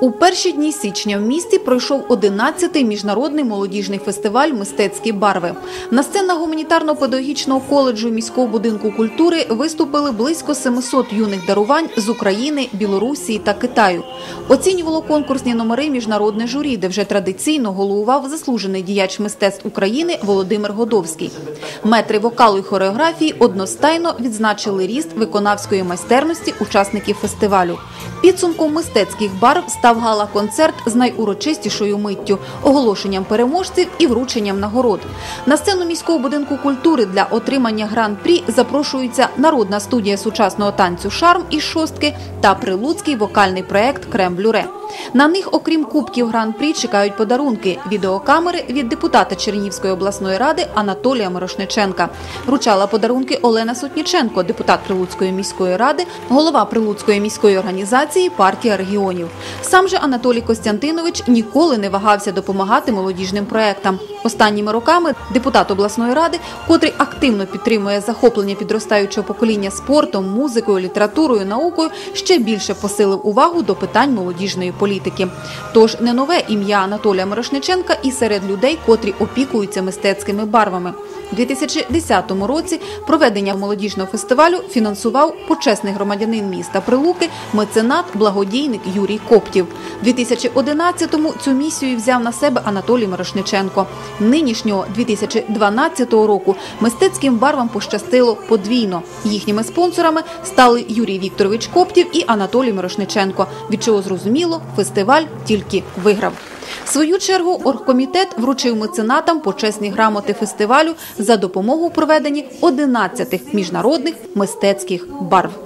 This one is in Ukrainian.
У перші дні січня в місті пройшов 11-й міжнародний молодіжний фестиваль Мистецькі барви. На сценах гуманітарно-педагогічного коледжу міського будинку культури виступили близько 700 юних дарувань з України, Білорусі та Китаю. Оцінювало конкурсні номери міжнародне журі, де вже традиційно головував заслужений діяч мистецтв України Володимир Годовський. Метри вокалу і хореографії одностайно відзначили ріст виконавської майстерності учасників фестивалю. Підсумком мистецьких барв став гала-концерт з найурочистішою миттю, оголошенням переможців і врученням нагород. На сцену міського будинку культури для отримання гран-прі запрошується народна студія сучасного танцю Шарм із шостки та прилуцький вокальний проект Крем Блюре. На них, окрім кубків гран-прі, чекають подарунки відеокамери від депутата Чернігівської обласної ради Анатолія Мирошниченка. Вручала подарунки Олена Сотніченко, депутат Прилуцької міської ради, голова Прилуцької міської організації Партія регіонів. Сам же Анатолій Костянтинович ніколи не вагався допомагати молодіжним проектам. Останніми роками депутат обласної ради, котрий активно підтримує захоплення підростаючого покоління спортом, музикою, літературою, наукою, ще більше посилив увагу до питань молодіжної політики. Тож не нове ім'я Анатолія Мирошниченка і серед людей, котрі опікуються мистецькими барвами. У 2010 році проведення молодіжного фестивалю фінансував почесний громадянин міста Прилуки, меценат, благодійник Юрій Коптів. У 2011-му цю місію взяв на себе Анатолій Мирошниченко. Нинішнього 2012 року мистецьким барвам пощастило подвійно. Їхніми спонсорами стали Юрій Вікторович Коптів і Анатолій Мирошниченко. Від чого зрозуміло, фестиваль тільки виграв. В свою чергу оргкомітет вручив меценатам почесні грамоти фестивалю за допомогу у проведенні 11 міжнародних мистецьких барв.